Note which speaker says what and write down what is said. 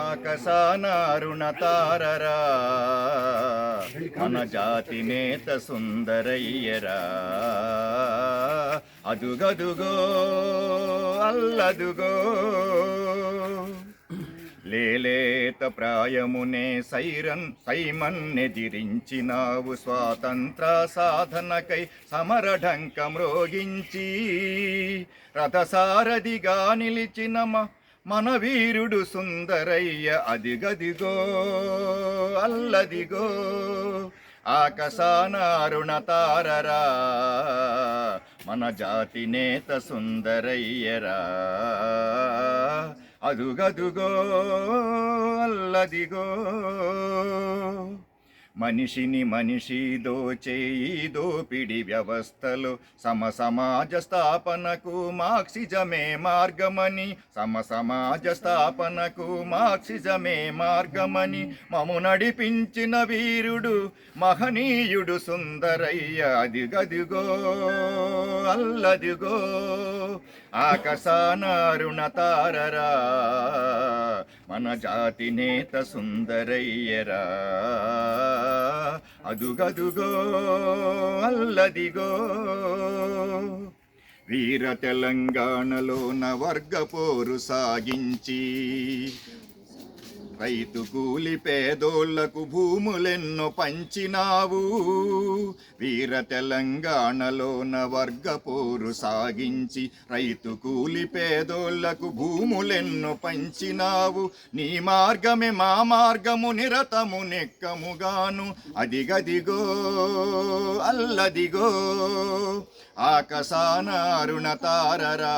Speaker 1: ఆకాశాన అరుణ తారరా మన జాతి నేత సుందరయ్యరా. అదుగదుగో అల్లదుగో లేలేత ప్రాయమునే సైరన్ సైమన్నెదిరించినావు స్వాతంత్ర సాధనకై సమరఢంక మ్రోగించి రథసారథిగా నిలిచిన మన వీరుడు సుందరయ్య అదిగదిగో అల్లదిగో ఆకాశాన అరుణ తారరా మన జాతి నేత సుందరయ్యరా. అదుగదుగో అల్లదిగో. మనిషిని మనిషి దోచే పిడి దోపిడి వ్యవస్థలో సమ సమాజ స్థాపనకు మార్క్సిజమే మార్గమని సమ సమాజ స్థాపనకు మార్క్సిజమే మార్గమని మము నడిపించిన వీరుడు మహనీయుడు సుందరయ్య. అదిగదిగో అల్లదిగో ఆకాశాన అరుణ తారరా మన జాతి నేత సుందరయ్యరా. అదుగదుగో అల్లదిగో. వీర తెలంగాణలో నవర్గ పోరు సాగించి రైతు కూలి పేదోళ్ళకు భూములెన్నో పంచినావు. వీర తెలంగాణలోన వర్గ పోరు సాగించి రైతు కూలి పేదోళ్ళకు భూములెన్నో పంచినావు. నీ మార్గమే మా మార్గము నిరతము నెక్కముగాను. అదిగదిగో అల్లదిగో ఆకాశాన అరుణ తారరా.